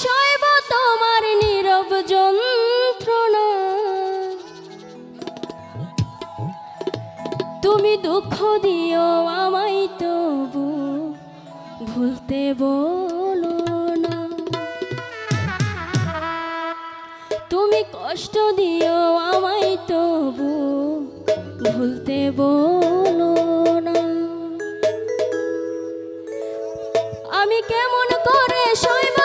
সইব তোমার নীরব যন্ত্রণা। তুমি দুঃখ দিও আমায় তবু ভুলতে বলো না। তুমি কষ্ট দিও আমায় তবু ভুলতে বলো না। আমি কেমন করে সইব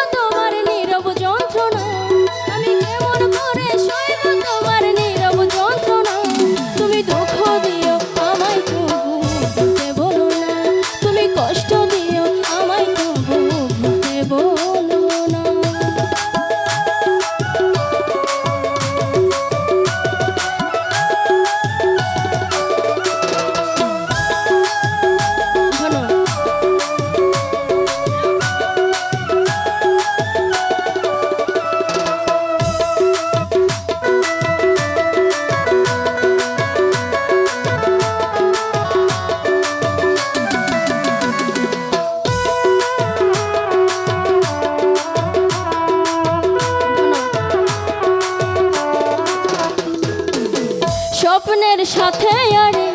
স্বপ্নের সাথে আরে,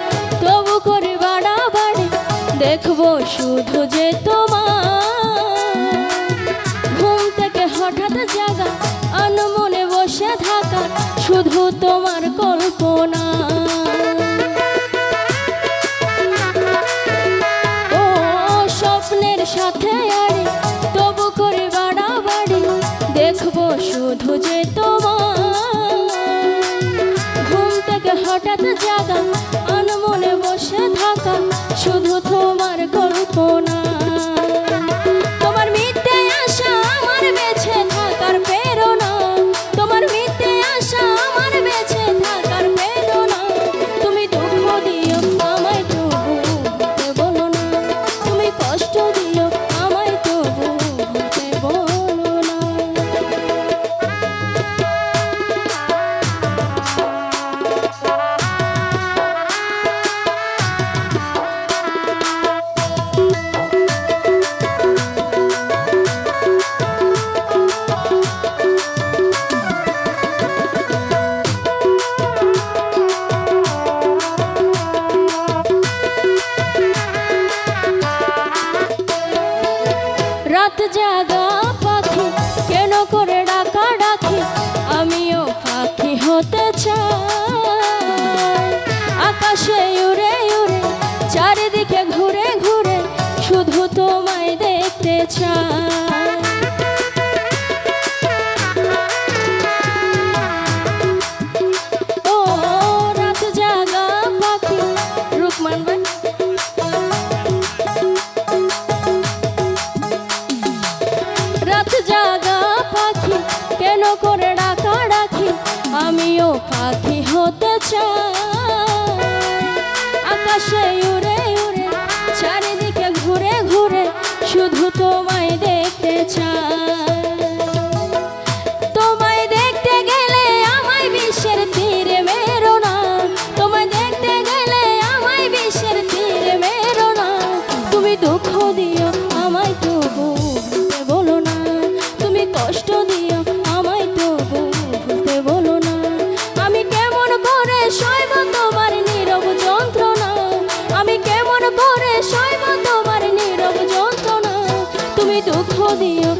তবু করে বাড়াবাড়ি দেখব শুধু যে তোমার। ঘুম থেকে হঠাৎ জাগা, আনমনে বসে থাকা শুধু তোমার কল্পনা। ও স্বপ্নের সাথে আরে থেকে হঠাৎ জাগা আনমনে রাত জাগা পাখি, কেন করে ডাকা ডাকি? আমিও পাখি হতে চাই। আকাশে উড়ে উড়ে, চারিদিকে ঘুরে ঘুরে, শুধু তোমায় দেখতে চাই। আমিও পাখি হতে চাই। আকাশে উড়ে উড়ে, চারিদিকে ঘুরে ঘুরে শুধু তোমায় দেখতে চাই। তোমায় দেখতে গেলে আমায় বিশ্বের তীরে মেরো না। তোমায় দেখতে গেলে আমায় বিশ্বের তীরে মেরো না। তুমি দুঃখ দিও, আমায় তবু বলো না। তুমি কষ্ট দিও দিও